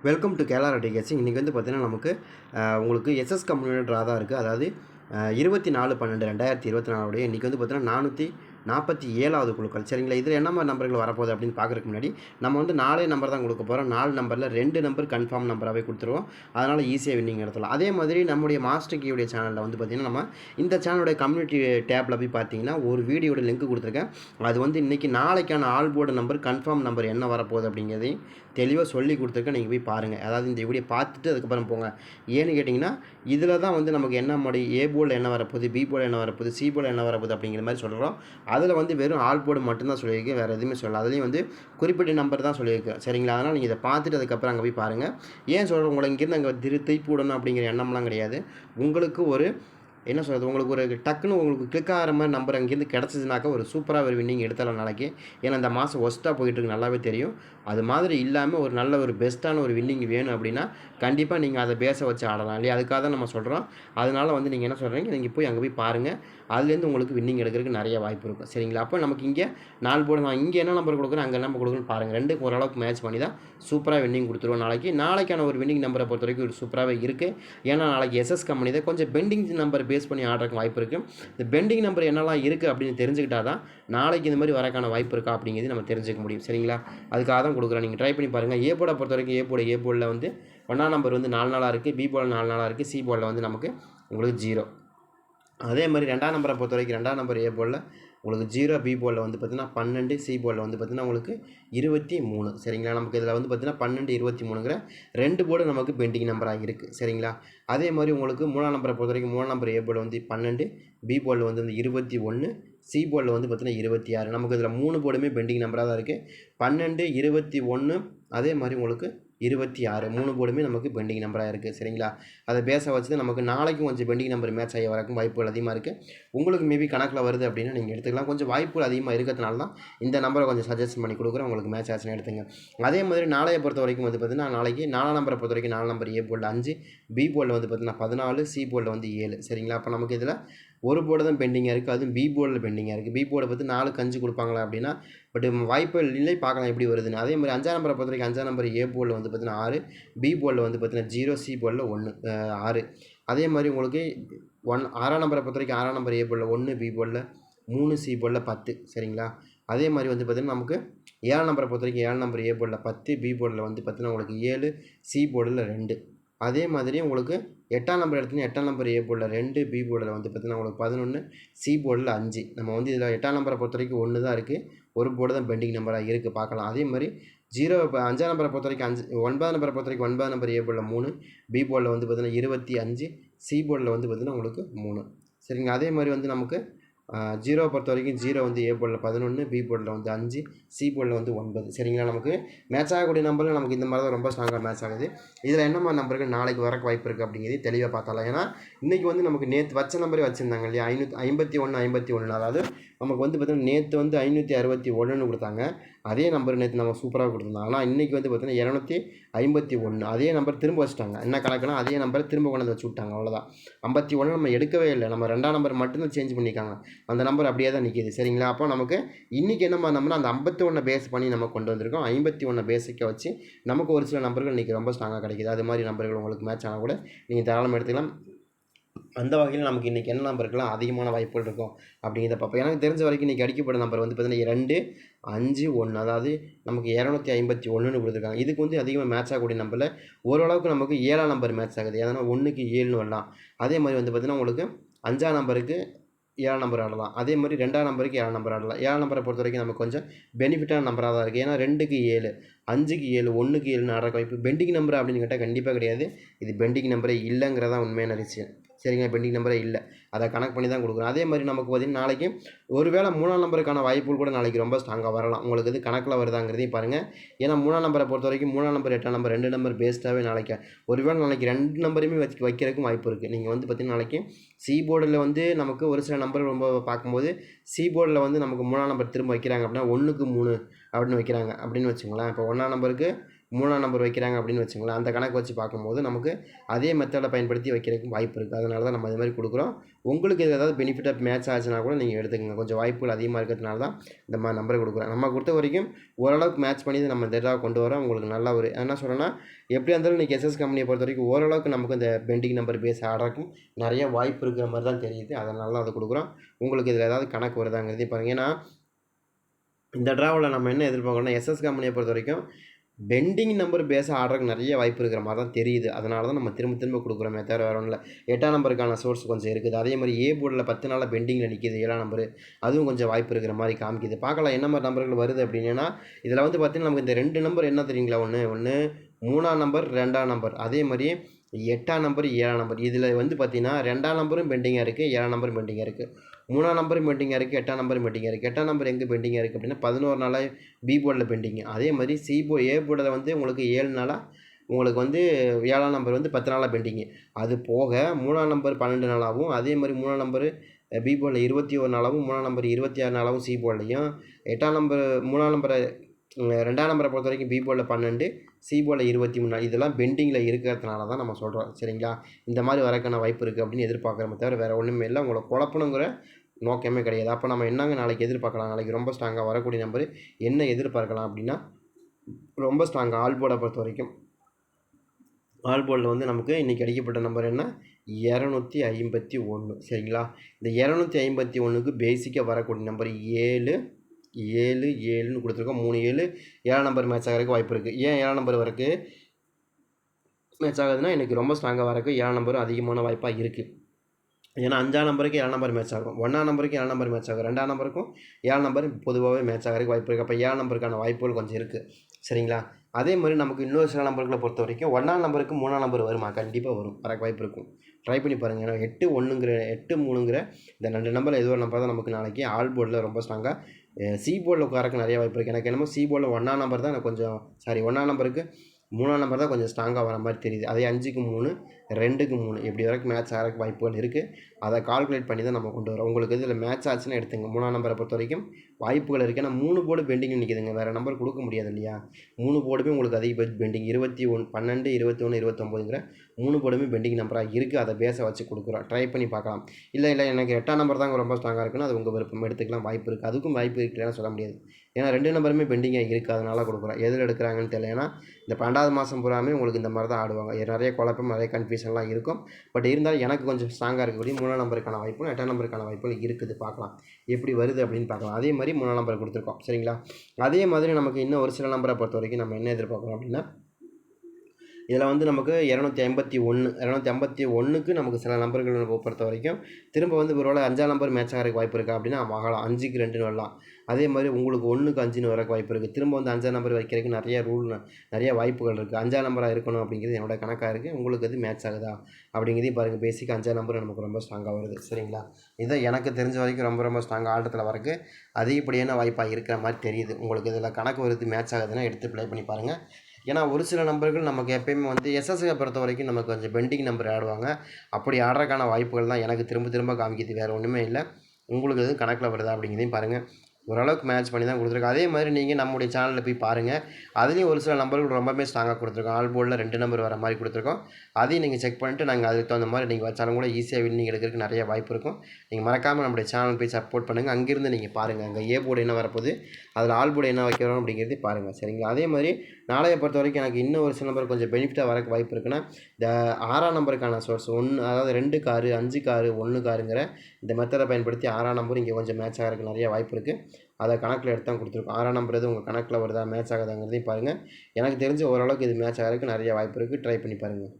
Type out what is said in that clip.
Welcome to கேலார் TKC இன்றைக்கி வந்து பார்த்தீங்கன்னா நமக்கு உங்களுக்கு எஸ்எஸ் கம்பெனியோட ட்ரா தான் இருக்குது அதாவது இருபத்தி நாலு பன்னெண்டு ரெண்டாயிரத்தி இருபத்தி நாலுடைய இன்றைக்கி வந்து பார்த்தீங்கன்னா நானூற்றி நாற்பத்தி ஏழாவது குழுக்கள் சரிங்களா? இதில் என்ன மாதிரி நம்பர்கள் வரப்போகுது அப்படின்னு பார்க்குறதுக்கு முன்னாடி நம்ம வந்து நாலே நம்பர் தான் கொடுக்க போகிறோம் நாலு நம்பரில் ரெண்டு நம்பர் கன்ஃபார்ம் நம்பராகவே கொடுத்துருவோம். அதனால் ஈஸியாக வின்னிங் எடுத்துலாம் அதே மாதிரி நம்முடைய மாஸ்டர் கீயுடைய சேனலில் வந்து பார்த்திங்கன்னா நம்ம இந்த சேனலுடைய கம்யூனிட்டி டேப்பில் போய் பார்த்தீங்கன்னா ஒரு வீடியோட லிங்க் கொடுத்துருக்கேன். அது வந்து இன்றைக்கி நாளைக்கான all board number confirm number என்ன வரப்போகுது அப்படிங்கிறதையும் தெளிவாக சொல்லி கொடுத்துருக்கேன். நீங்கள் போய் பாருங்கள் அதாவது இந்த வீடியோ பார்த்துட்டு அதுக்கப்புறம் போங்க. ஏன்னு கேட்டிங்கன்னா இதில் தான் வந்து நமக்கு என்ன மாதிரி ஏ போர்டில் என்ன வரப்போகுது பி போர்டில் என்ன வரப்போகுது சி போர்டில் என்ன வரப்போகுது அப்படிங்கிற மாதிரி சொல்கிறோம் அதில் வந்து வெறும் ஆல் போர்டு மட்டும்தான் சொல்லியிருக்கேன் வேறு எதுவுமே சொல்லல. அதுலேயும் வந்து குறிப்பிட்ட நம்பர் தான் சொல்லியிருக்கேன். சரிங்களா? அதனால் நீங்கள் இதை பார்த்துட்டு அதுக்கப்புறம் அங்கே போய் பாருங்கள் ஏன் சொல்கிறேன் உங்களை இங்கேருந்து அங்கே திரு திருப்பி விடணும் அப்படிங்கிற எண்ணம்லாம் கிடையாது. உங்களுக்கு ஒரு என்ன சொல்கிறது உங்களுக்கு ஒரு டக்குன்னு உங்களுக்கு கிளிக் ஆகிற மாதிரி நம்பர் அங்கேருந்து கிடச்சிதுனாக்கா ஒரு சூப்பராக ஒரு வின்னிங் எடுத்தலாம் நாளைக்கு. ஏன்னா இந்த மாதம் ஒஸ்ட்டாக போயிட்டுருக்கு நல்லாவே தெரியும். அது மாதிரி இல்லாமல் ஒரு நல்ல ஒரு பெஸ்ட்டான ஒரு வின்னிங் வேணும் அப்படின்னா கண்டிப்பாக நீங்கள் அதை பேச வச்சு ஆடலாம் இல்லையா? அதுக்காக தான் நம்ம சொல்கிறோம் அதனால வந்து நீங்கள் என்ன சொல்கிறீங்க நீங்கள் போய் அங்கே போய் பாருங்கள் அதுலேருந்து உங்களுக்கு வின்னிங் எடுக்கிறதுக்கு நிறைய வாய்ப்பு இருக்கும். சரிங்களா? அப்போ நமக்கு இங்கே நாலு போர்டு நான் இங்கே என்ன நம்பர் கொடுக்குறேன் அங்கே நம்பர் கொடுக்குறேன்னு பாருங்கள் ரெண்டுக்கு ஓரளவுக்கு மேட்ச் பண்ணி தான் சூப்பராக வின்னிங் கொடுத்துருவோம் நாளைக்கு. நாளைக்கான ஒரு வின்னிங் நம்பரை பொறுத்த வரைக்கும் ஒரு சூப்பராகவே இருக்குது ஏன்னா நாளைக்கு எஸ்எஸ் கம்பெனி தான் கொஞ்சம் பெண்டிங் நம்பர் பேஸ் பண்ணி ஆடுறதுக்கு வாய்ப்பு இருக்குது இந்த பெண்டிங் நம்பர் என்னெல்லாம் இருக்குது அப்படின்னு தெரிஞ்சுக்கிட்டா தான் நாளைக்கு இந்த மாதிரி வரக்கான வாய்ப்பு இருக்கா அப்படிங்கிறது நம்ம தெரிஞ்சுக்க முடியும். சரிங்களா? அதுக்காக தான் கொடுக்குறேன். நீங்கள் ட்ரை பண்ணி பாருங்கள் ஏ போர்டை பொறுத்த வரைக்கும் ஏ போர்டு ஏ போர்டில் வந்து ஒன்றாம் நம்பர் வந்து நாலு நாளாக இருக்குது பி போர்டில் நாலு நாளாக இருக்குது சி போர்டில் வந்து நமக்கு உங்களுக்கு ஜீரோ அதே மாதிரி ரெண்டாம் நம்பரை பொறுத்த வரைக்கும் ரெண்டாம் நம்பர் ஏ போர்டில் உங்களுக்கு ஜீரோ பி போலில் வந்து பார்த்தீங்கன்னா பன்னெண்டு சி போலில் வந்து பார்த்தீங்கன்னா உங்களுக்கு இருபத்தி மூணு. சரிங்களா? நமக்கு இதில் வந்து பார்த்தீங்கன்னா பன்னெண்டு இருபத்தி மூணுங்கிற ரெண்டு போர்டு நமக்கு பெண்டிங் நம்பராக இருக்குது சரிங்களா? அதே மாதிரி உங்களுக்கு மூணாம் நம்பரை பொறுத்த வரைக்கும் மூணாம் நம்பர் ஏ போர்டு வந்து பன்னெண்டு பி போர்டில் வந்து வந்து இருபத்தி ஒன்று சி போர்டில் வந்து பார்த்தீங்கன்னா இருபத்தி ஆறு. நமக்கு இதில் மூணு போர்டுமே பெண்டிங் நம்பராக தான் இருக்குது பன்னெண்டு இருபத்தி ஒன்று அதே மாதிரி உங்களுக்கு இருபத்தி ஆறு மூணு போர்டுமே நமக்கு பெண்டிங் நம்பராக இருக்குது சரிங்களா? அதை பேச வச்சு நமக்கு நாளைக்கும் கொஞ்சம் பெண்டிங் நம்பர் மேட்ச் ஆகி வரக்கும் வாய்ப்புகள் அதிகமாக இருக்குது உங்களுக்கு மேபி கணக்கில் வருது அப்படின்னா நீங்கள் எடுத்துக்கலாம். கொஞ்சம் வாய்ப்புகள் அதிகமாக இருக்கிறதுனால தான் இந்த நம்பரை கொஞ்சம் சஜஸ்ட் பண்ணி கொடுக்குறேன். உங்களுக்கு மேட்ச் ஆச்சுன்னு எடுத்துங்க. அதே மாதிரி நாளையை பொறுத்த வரைக்கும் வந்து பார்த்தீங்கன்னா நாளைக்கு நாலாம் நம்பரை பொறுத்த வரைக்கும் நாலு நம்பர் ஏ போர்டில் அஞ்சு பி போர்டில் வந்து பார்த்தீங்கன்னா பதினாலு சி போர்டில் வந்து ஏழு. சரிங்களா? அப்போ நமக்கு இதில் ஒரு போர்டு தான் பெண்டிங்காக இருக்குது அதுவும் பி போர்டில் பெண்டிங்காக இருக்குது பி போர்டை பற்றி நாலு கஞ்சி கொடுப்பாங்களா அப்படின்னா பட் வாய்ப்பு இல்லை பார்க்கலாம் எப்படி வருதுன்னு அதே மாதிரி அஞ்சாம் நம்பரை பொறுத்த வரைக்கும் அஞ்சாம் நம்பர் ஏ போர்டில் வந்து பார்த்தீங்கன்னா ஆறு பி போர்டில் வந்து பார்த்தீங்கன்னா ஜீரோ சி போர்டில் ஒன்று ஆறு அதே மாதிரி உங்களுக்கு ஒன் ஆறாம் நம்பரை பொறுத்த வரைக்கும் ஆறாம் நம்பர் ஏ போர்டில் ஒன்று பி போர்டில் மூணு சி போர்டில் பத்து சரிங்களா அதே மாதிரி வந்து பார்த்திங்கன்னா நமக்கு ஏழாம் நம்பரை பொறுத்த வரைக்கும் ஏழாம் நம்பர் ஏ போர்டில் பத்து பி போர்டில் வந்து பார்த்திங்கன்னா உங்களுக்கு ஏழு சி போர்டில் ரெண்டு அதே மாதிரி உங்களுக்கு எட்டாம் நம்பர் எடுத்தீங்கன்னா எட்டாம் நம்பர் ஏ போர்டில் ரெண்டு பி போர்டில் வந்து பார்த்திங்கன்னா உங்களுக்கு பதினொன்று சி போர்டில் அஞ்சு. நம்ம வந்து இதில் எட்டாம் நம்பரை பொறுத்த வரைக்கும் ஒன்று தான் இருக்குது ஒரு போர்டு தான் பெண்டிங் நம்பராக இருக்குது பார்க்கலாம். அதே மாதிரி ஜீரோ இப்போ அஞ்சாம் நம்பரை பொறுத்த வரைக்கும் அஞ்சு ஒன்பதாம் நம்பரை பொறுத்த வரைக்கும் ஒன்பதாம் நம்பர் ஏ போர்டில் மூணு பி போர்டில் வந்து பார்த்திங்கன்னா இருபத்தி அஞ்சு சி போர்டில் வந்து பார்த்திங்கன்னா உங்களுக்கு மூணு. சரிங்க அதே மாதிரி வந்து நமக்கு ஜீரோவை பொறுத்த வரைக்கும் ஜீரோ வந்து ஏ போர்டில் பதினொன்று பி போர்டில் வந்து அஞ்சு சி போர்டில் வந்து ஒன்பது. சரிங்களா நமக்கு? மேட்ச் ஆகக்கூடிய நம்பரில் நமக்கு இந்த மாதிரி தான் ரொம்ப ஸ்ட்ராங்காக மேட்ச் ஆகுது. இதில் என்ன மாதிரி நம்பருக்கு நாளைக்கு வரக்கு வாய்ப்பு இருக்குது அப்படிங்கிறது தெளிவாக பார்த்தாலாம். ஏன்னா இன்றைக்கி வந்து நமக்கு நேற்று வச்ச நம்பரே வச்சுருந்தாங்க இல்லையா? ஐநூற்றி ஐம்பத்தி ஒன்று ஐம்பத்தி ஒன்று அதாவது நமக்கு வந்து பார்த்திங்கன்னா நேற்று வந்து ஐநூற்றி அறுபத்தி ஒன்றுன்னு கொடுத்தாங்க. அதே நம்பர் நேற்று நம்ம சூப்பராக கொடுத்துருந்தோம் ஆனால் இன்றைக்கி வந்து பார்த்திங்கன்னா இரநூத்தி ஐம்பத்தி ஒன்று அதே நம்பர் திரும்ப வச்சுட்டாங்க. என்ன கணக்குனா அதே நம்பர் திரும்ப கொண்டு வந்து வச்சு விட்டாங்க. அவ்வளோதான் ஐம்பத்தி ஒன்று நம்ம எடுக்கவே இல்லை. நம்ம ரெண்டாம் நம்பர் மட்டும்தான் சேஞ்ச் பண்ணியிருக்காங்க. அந்த நம்பர் அப்படியே தான் நிற்கிது சரிங்களா? அப்போ நமக்கு இன்றைக்கி என்ன பண்ணோம்னா அந்த ஐம்பத்தி ஒன்றை பேஸ் பண்ணி நம்ம கொண்டு வந்திருக்கோம். ஐம்பத்தி ஒன்றை பேசிக்க வச்சு நமக்கு ஒரு சில நம்பர்கள் இன்றைக்கி ரொம்ப ஸ்ட்ராங்காக கிடைக்குது. அது மாதிரி நம்பர்கள் உங்களுக்கு மேட்ச் ஆனால் கூட நீங்கள் தாராளமாக எடுத்துக்கலாம். அந்த வகையில் நமக்கு இன்றைக்கி என்ன நம்பருக்குலாம் அதிகமான வாய்ப்புகள் இருக்கும் அப்படிங்கிறத பார்ப்போம். எனக்கு தெரிஞ்ச வரைக்கும் இன்றைக்கி அடிக்கப்பட்ட நம்பர் வந்து பார்த்தீங்கன்னா ரெண்டு அஞ்சு ஒன்று அதாவது நமக்கு இரநூத்தி ஐம்பத்தி ஒன்றுன்னு கொடுத்துருக்காங்க. இதுக்கு வந்து அதிகமாக மேட்ச் ஆகக்கூடிய நம்பரில் ஓரளவுக்கு நமக்கு ஏழாம் நம்பர் மேட்ச் ஆகுது. ஏன்னா ஒன்றுக்கு ஏழுன்னு வரலாம். அதே மாதிரி வந்து பார்த்திங்கன்னா உங்களுக்கு அஞ்சாம் நம்பருக்கு ஏழாம் நம்பர் ஆடலாம். அதே மாதிரி ரெண்டாம் நம்பருக்கு ஏழாம் நம்பர் ஆடலாம். ஏழாம் நம்பரை பொறுத்த வரைக்கும் நமக்கு கொஞ்சம் பெனிஃபிட்டான நம்பராக தான் இருக்குது ஏன்னா ரெண்டுக்கு ஏழு அஞ்சுக்கு ஏழு ஒன்றுக்கு ஏழுன்னு ஆடுற வாய்ப்பு. பெண்டிங் நம்பர் அப்படின்னு கேட்டால் கண்டிப்பாக கிடையாது. இது பெண்டிங் நம்பரே இல்லைங்கிறதான் உண்மையான விஷயம் சரிங்க பெண்டிங் நம்பரே இல்லை. அதை கணக்கு பண்ணி தான் கொடுக்குறோம். அதே மாதிரி நமக்கு பார்த்திங்கன்னா நாளைக்கு ஒருவேளை மூணாம் நம்பருக்கான வாய்ப்புகள் கூட நாளைக்கு ரொம்ப ஸ்ட்ராங்காக வரலாம். உங்களுக்கு இது கணக்கில் வருதாங்கிறதையும் பாருங்கள் ஏன்னா மூணாம் நம்பரை பொறுத்த வரைக்கும் மூணாம் நம்பர் எட்டாம் நம்பர் ரெண்டு நம்பர் பேஸ்டாகவே நாளைக்கு ஒருவேளை நாளைக்கு ரெண்டு நம்பருமே வச்சு வைக்கிறதுக்கும் வாய்ப்பு இருக்குது நீங்கள் வந்து பார்த்திங்கன்னா நாளைக்கு சி போர்டில் வந்து நமக்கு ஒரு சில நம்பர் ரொம்ப பார்க்கும்போது சி போர்டில் வந்து நமக்கு மூணாம் நம்பர் திரும்ப வைக்கிறாங்க அப்படின்னா ஒன்றுக்கு மூணு அப்படின்னு வைக்கிறாங்க. அப்படின்னு வச்சுங்களேன் இப்போ ஒன்றாம் நம்பருக்கு மூணாம் நம்பர் வைக்கிறாங்க அப்படின்னு வச்சுங்களேன் அந்த கணக்கு வச்சு பார்க்கும்போது நமக்கு அதே மெத்தடை பயன்படுத்தி வைக்கிறதுக்கு வாய்ப்பு இருக்குது அதனால தான் நம்ம அது மாதிரி கொடுக்குறோம். உங்களுக்கு இது ஏதாவது பெனிஃபிட்டாக மேட்ச் ஆச்சுன்னா கூட நீங்கள் எடுத்துக்கங்க. கொஞ்சம் வாய்ப்புகள் அதிகமாக இருக்கிறதுனால தான் இந்த மாதிரி நம்பரை கொடுக்குறோம். நம்ம கொடுத்த வரைக்கும் ஓரளவுக்கு மேட்ச் பண்ணி நம்ம தெளிவாக கொண்டு வரோம். உங்களுக்கு நல்ல ஒரு என்ன சொல்கிறேன்னா எப்படியா இருந்தாலும் இன்றைக்கி எஸ்எஸ் கம்பெனியை பொறுத்த வரைக்கும் ஓரளவுக்கு நமக்கு இந்த பெண்டிங் நம்பர் பேஸ் ஆடுறதுக்கும் நிறைய வாய்ப்பு இருக்கிற மாதிரி தான் தெரியுது. அதனால தான் அதை கொடுக்குறோம். உங்களுக்கு இதில் ஏதாவது கணக்கு வருதாங்கிறதே பாருங்கள் ஏன்னா இந்த ட்ராவில் நம்ம என்ன எதிர்பார்க்கணும்னா எஸ்எஸ் கம்பெனியை பொறுத்த வரைக்கும் பெண்டிங் நம்பர் பேஸாக ஆடுறதுக்கு நிறைய வாய்ப்பு இருக்கிற மாதிரி தான் தெரியுது. அதனால தான் நம்ம திரும்ப திரும்ப கொடுக்குறோமே தவிர வேறு ஒன்றும் இல்லை எட்டாம் நம்பருக்கான சோர்ஸ் கொஞ்சம் இருக்குது. அதே மாதிரி ஏ போர்டில் பத்து நாளில் பெண்டிங்கில் நிற்கிது ஏழாம் நம்பர் அதுவும் கொஞ்சம் வாய்ப்பு இருக்கிற மாதிரி காமிக்குது. பார்க்கலாம் என்ன மாதிரி நம்பர்கள் வருது அப்படின்னா இதில் வந்து பார்த்திங்கன்னா நமக்கு இந்த ரெண்டு நம்பர் என்ன தெரியுங்களா? ஒன்று ஒன்று மூணாம் நம்பர் ரெண்டாம் நம்பர் அதே மாதிரி எட்டாம் நம்பர் ஏழாம் நம்பர் இதில் வந்து பார்த்திங்கன்னா ரெண்டாம் நம்பரும் பெண்டிங்காக இருக்குது ஏழாம் நம்பரும் பெண்டிங்காக இருக்குது மூணாம் நம்பரும் பெண்டிங்காக இருக்குது எட்டாம் நம்பரும் பெண்டிங்காக இருக்குது எட்டாம் நம்பர் எங்கே பெண்டிங்காக இருக்குது அப்படின்னா பதினோரு நாளாக பி போர்டில் பெண்டிங் அதே மாதிரி சி போ ஏ போர்டில் வந்து உங்களுக்கு ஏழு நாளாக உங்களுக்கு வந்து ஏழாம் நம்பர் வந்து பத்து நாளாக பெண்டிங்கு அது போக மூணாம் நம்பர் பன்னெண்டு நாளாகவும் அதே மாதிரி மூணாம் நம்பர் பி போர்டில் இருபத்தி ஒரு நாளாகவும் மூணாம் நம்பர் இருபத்தி ஆறு நாளாகவும் சி போர்ட்லையும் எட்டாம் நம்பர் மூணாம் நம்பரை ரெண்டாம் நம்பரை பொறுத்த வரைக்கும் பி போர்டில் பன்னெண்டு சி போர்டில் இருபத்தி மூணு இதெல்லாம் பெண்டிங்கில் இருக்கிறதுனால தான் நம்ம சொல்கிறோம் சரிங்களா? இந்த மாதிரி வரக்கான வாய்ப்பு இருக்குது அப்படின்னு எதிர்பார்க்குறோமே தவிர வேறு ஒன்றுமே இல்லை. உங்களை குழப்பணுங்கிற நோக்கமே கிடையாது. அப்போ நம்ம என்னங்க நாளைக்கு எதிர்பார்க்கலாம்? நாளைக்கு ரொம்ப ஸ்ட்ராங்காக வரக்கூடிய நம்பர் என்ன எதிர்பார்க்கலாம் அப்படின்னா ரொம்ப ஸ்ட்ராங்காக ஆல் போர்டை பொறுத்த வரைக்கும் ஆல் போர்டில் வந்து நமக்கு இன்றைக்கி அடிக்கப்பட்ட நம்பர் என்ன? இரநூத்தி ஐம்பத்தி ஒன்று சரிங்களா? இந்த இரநூத்தி ஐம்பத்தி ஒன்றுக்கு பேசிக்காக வரக்கூடிய நம்பர் ஏழு ஏழு ஏழுன்னு கொடுத்துருக்கோம். மூணு ஏழு. ஏழாம் நம்பர் மேட்ச் ஆகிறதுக்கு வாய்ப்பு இருக்குது ஏன் ஏழாம் நம்பர் வரக்கு? மேட்ச் ஆகுதுன்னா எனக்கு ரொம்ப ஸ்ட்ராங்காக வரக்கு ஏழாம் நம்பரும் அதிகமான வாய்ப்பாக இருக்குது ஏன்னா அஞ்சாம் நம்பருக்கு ஏழாம் நம்பர் மேட்ச் ஆகும். ஒன்றாம் நம்பருக்கு ஏழாம் நம்பர் மேட்ச் ஆகும். ரெண்டாம் நம்பருக்கும் ஏழாம் நம்பர் பொதுவாகவே மேட்ச் ஆகிறதுக்கு வாய்ப்பு இருக்குது அப்போ ஏழாம் நம்பருக்கான வாய்ப்புகள் கொஞ்சம் இருக்குது சரிங்களா? அதே மாதிரி நமக்கு இன்னொரு சில நம்பர்களை பொறுத்த வரைக்கும் ஒன்றாம் நம்பருக்கு மூணாம் நம்பர் வருமா? கண்டிப்பாக வரும். வர வாய்ப்பு இருக்கும். ட்ரை பண்ணி பாருங்கள் ஏன்னா எட்டு ஒன்றுங்கிற எட்டு மூணுங்கிற இந்த ரெண்டு நம்பரில் ஏதோ ஒரு நம்பர் தான் நமக்கு நாளைக்கு ஆல் போர்டில் ரொம்ப ஸ்ட்ராங்காக சி போர்டில் உட்காரக்கு நிறைய வாய்ப்பு இருக்குது எனக்கு என்னமோ சி போர்டில் ஒன்றாம் நம்பர் தான் எனக்கு கொஞ்சம் சாரி ஒன்றாம் நம்பருக்கு மூணாம் நம்பர் தான் கொஞ்சம் ஸ்ட்ராங்காக வர மாதிரி தெரியுது. அதே அஞ்சுக்கு மூணு ரெண்டுக்கு மூணு. இப்படி வரைக்கும் மேட்ச் ஆகிறக்கு வாய்ப்புகள் இருக்குது அதை கால்குலேட் பண்ணி தான் நம்ம கொண்டு வரோம். உங்களுக்கு இதில் மேட்ச் ஆச்சுன்னு எடுத்துங்க. மூணாம் நம்பரை பொறுத்த வரைக்கும் வாய்ப்புகள் இருக்குது ஏன்னா மூணு போர்டு பெண்டிங் நிற்கிதுங்க வேறு நம்பர் கொடுக்க முடியாது இல்லையா? மூணு போர்டுமே உங்களுக்கு அதிகபட்ச பெண்டிங் இருபத்தி ஒன் பன்னெண்டு இருபத்தி ஒன்று இருபத்தொம்போதுங்கிற மூணு போர்டுமே பெண்டிங் நம்பராக இருக்குது அதை பேஸை வச்சு கொடுக்குறோம். ட்ரை பண்ணி பார்க்கலாம். இல்லை இல்லை எனக்கு எட்டாம் நம்பர் தான் ரொம்ப ஸ்ட்ராங்காக இருக்குன்னு அது உங்கள் விருப்பம். எடுத்துக்கலாம். வாய்ப்பு இருக்குது அதுக்கும் வாய்ப்பு இருக்குன்னு சொல்ல முடியாது. ஏன்னா ரெண்டு நம்பருமே பெண்டிங்காக இருக்குது அதனால கொடுக்குறோம். எதில் எடுக்கிறாங்கன்னு தெரியல. ஏன்னா இந்த பன்னெண்டாவது மாதம் பூராமே உங்களுக்கு இந்த மாதிரி தான் ஆடுவாங்க நிறைய குழப்பம் நிறைய கன்ஃபியூஷன்லாம் இருக்கும். பட் இருந்தாலும் எனக்கு கொஞ்சம் ஸ்ட்ராங்காக இருக்கக்கூடிய மூணாம் நம்பருக்கான வாய்ப்பும் எட்டாம் நம்பருக்கான வாய்ப்பும் இருக்குது. பார்க்கலாம். எப்படி வருது அப்படின்னு பார்க்கலாம். அதே மாதிரி மூணாம் நம்பர் கொடுத்துருக்கோம். சரிங்களா? அதே மாதிரி நமக்கு இன்னும் ஒரு சில நம்பரை பொறுத்த வரைக்கும் நம்ம என்ன எதிர்பார்க்குறோம் அப்படின்னா இதில் வந்து நமக்கு இரநூத்தி ஐம்பத்தி ஒன்று இரநூத்தி ஐம்பத்தி ஒன்றுக்கு நமக்கு சில நம்பர்கள் பொறுத்த வரைக்கும். திரும்ப வந்து ஒருவேளை அஞ்சாம் நம்பர் மேட்ச் ஆகிறதுக்கு வாய்ப்பு இருக்கா அப்படின்னா ஆகலாம் அஞ்சுக்கு ரெண்டுன்னு வரலாம். அதே மாதிரி உங்களுக்கு ஒன்றுக்கு அஞ்சுன்னு வரக்கு வாய்ப்பு இருக்குது திரும்ப வந்து அஞ்சாம் நம்பர் வைக்கிறதுக்கு நிறைய ரூல் நிறைய வாய்ப்புகள் இருக்குது அஞ்சாம் நம்பராக இருக்கணும் அப்படிங்கிறது என்னோட கணக்காக இருக்குது உங்களுக்கு அது மேட்ச் ஆகுதா அப்படிங்கிறதையும் பாருங்கள் பேசிக் அஞ்சாம் நம்பர் நமக்கு ரொம்ப ஸ்ட்ராங்காக வருது. சரிங்களா? இதை எனக்கு தெரிஞ்ச வரைக்கும் ரொம்ப ரொம்ப ஸ்ட்ராங்காக ஆட்டத்தில் வரக்கு அதிகப்படியான வாய்ப்பாக இருக்கிற மாதிரி தெரியுது. உங்களுக்கு இதில் கணக்கு வருது மேட்ச் ஆகுதுன்னா எடுத்து ப்ளே பண்ணி பாருங்கள் ஏன்னா ஒரு சில நம்பர்கள் நமக்கு எப்பயுமே வந்து எஸ்எஸ்ஐ பொறுத்த வரைக்கும் நமக்கு கொஞ்சம் பெண்டிங் நம்பர் ஆடுவாங்க அப்படி ஆடுறதுக்கான வாய்ப்புகள் தான் எனக்கு திரும்ப திரும்ப காமிக்கிது. வேறு ஒன்றுமே இல்லை. உங்களுக்கு எதுவும் கணக்கில் வருதா அப்படிங்கிறதையும் பாருங்கள் ஓரளவுக்கு மேட்ச் பண்ணி தான் கொடுத்துருக்கோம். அதே மாதிரி நீங்கள் நம்முடைய சேனலில் போய் பாருங்கள் அதுலேயும் ஒரு சில நம்பர்கள் ரொம்பவே ஸ்ட்ராங்காக கொடுத்துருக்கோம். ஆல் போர்டில் ரெண்டு நம்பர் வர மாதிரி கொடுத்துருக்கோம். அதையும் நீங்கள் செக் பண்ணிட்டு நாங்கள் அதுக்கு தகுந்த மாதிரி நீங்கள் வச்சாலும் கூட ஈஸியாக வின்னிங் எடுக்கிறதுக்கு நிறைய வாய்ப்பு இருக்கும். நீங்கள் மறக்காமல் நம்முடைய சேனல் போய் சப்போர்ட் பண்ணுங்கள் அங்கேருந்து நீங்கள் பாருங்கள் அங்கே ஏ போர்டு என்ன வரப்போகுது? அதில் ஆல் போர்டு என்ன வைக்கிறோம் அப்படிங்கிறதே பாருங்கள் சரிங்களா? அதே மாதிரி நாளைய பொறுத்த வரைக்கும் எனக்கு இன்னும் ஒரு சில நம்பர் கொஞ்சம் பெனிஃபிட்டாக வரக்கு வாய்ப்பு இருக்குன்னா இந்த ஆறாம் நம்பருக்கான சோர்ஸ் ஒன்று அதாவது ரெண்டு காரு அஞ்சு காரு ஒன்று காருங்கிற இந்த மெத்தடை பயன்படுத்தி ஆறாம் நம்பர் இங்கே கொஞ்சம் மேட்ச் ஆகிறதுக்கு நிறைய வாய்ப்பு இருக்குது அதை கணக்கில் எடுத்து தான் கொடுத்துருக்கோம். ஆறாம் நம்பர் எது உங்கள் கணக்கில் வருதா மேட்ச் ஆகுதாங்கிறதையும் பாருங்கள் எனக்கு தெரிஞ்ச ஓரளவுக்கு இது மேட்ச் ஆகிறதுக்கு நிறைய வாய்ப்பு இருக்குது ட்ரை பண்ணி பாருங்கள்